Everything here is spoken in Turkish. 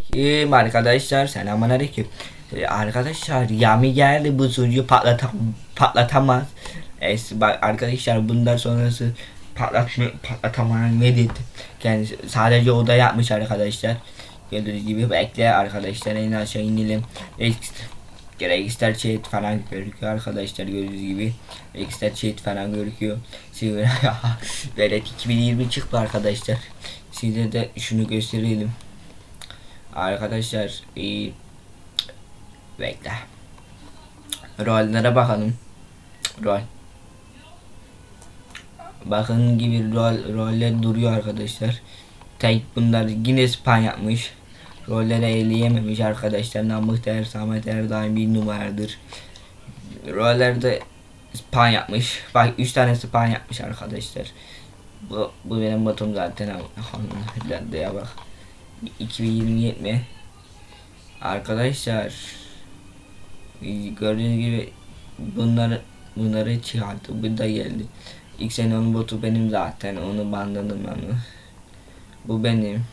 Aleyküm arkadaşlar selamun aleyküm. Ee, Arkadaşlar Yami geldi bu sunucu patlatam patlatamaz. Es, bak arkadaşlar bundan sonrası patlatma patlatamaz ne dedi. Kendisi sadece oda yapmış arkadaşlar. Gördüğünüz gibi bekle arkadaşlar en aşağı inelim. Ekstra Gerekster chat falan gözüküyor arkadaşlar gördüğünüz gibi. Ekstra chat falan gözüküyor. Şimdi Velet 2020 çıktı arkadaşlar. Size de şunu gösterelim. Arkadaşlar iyi bekle. Rollere bakalım. Rol. Bakın gibi rol, roller duruyor arkadaşlar. Tek bunlar yine spam yapmış. Rollere eleyememiş arkadaşlar. Namık Der, Samet Erdoğan bir numaradır. Rollerde spam yapmış. Bak 3 tane spam yapmış arkadaşlar. Bu, bu benim botum zaten. ya bak. 2020 mi? Arkadaşlar gördüğünüz gibi bunları bunları çıkarttı. Bu da geldi. İlk sene onun botu benim zaten. Onu bandadım ben. Bu benim.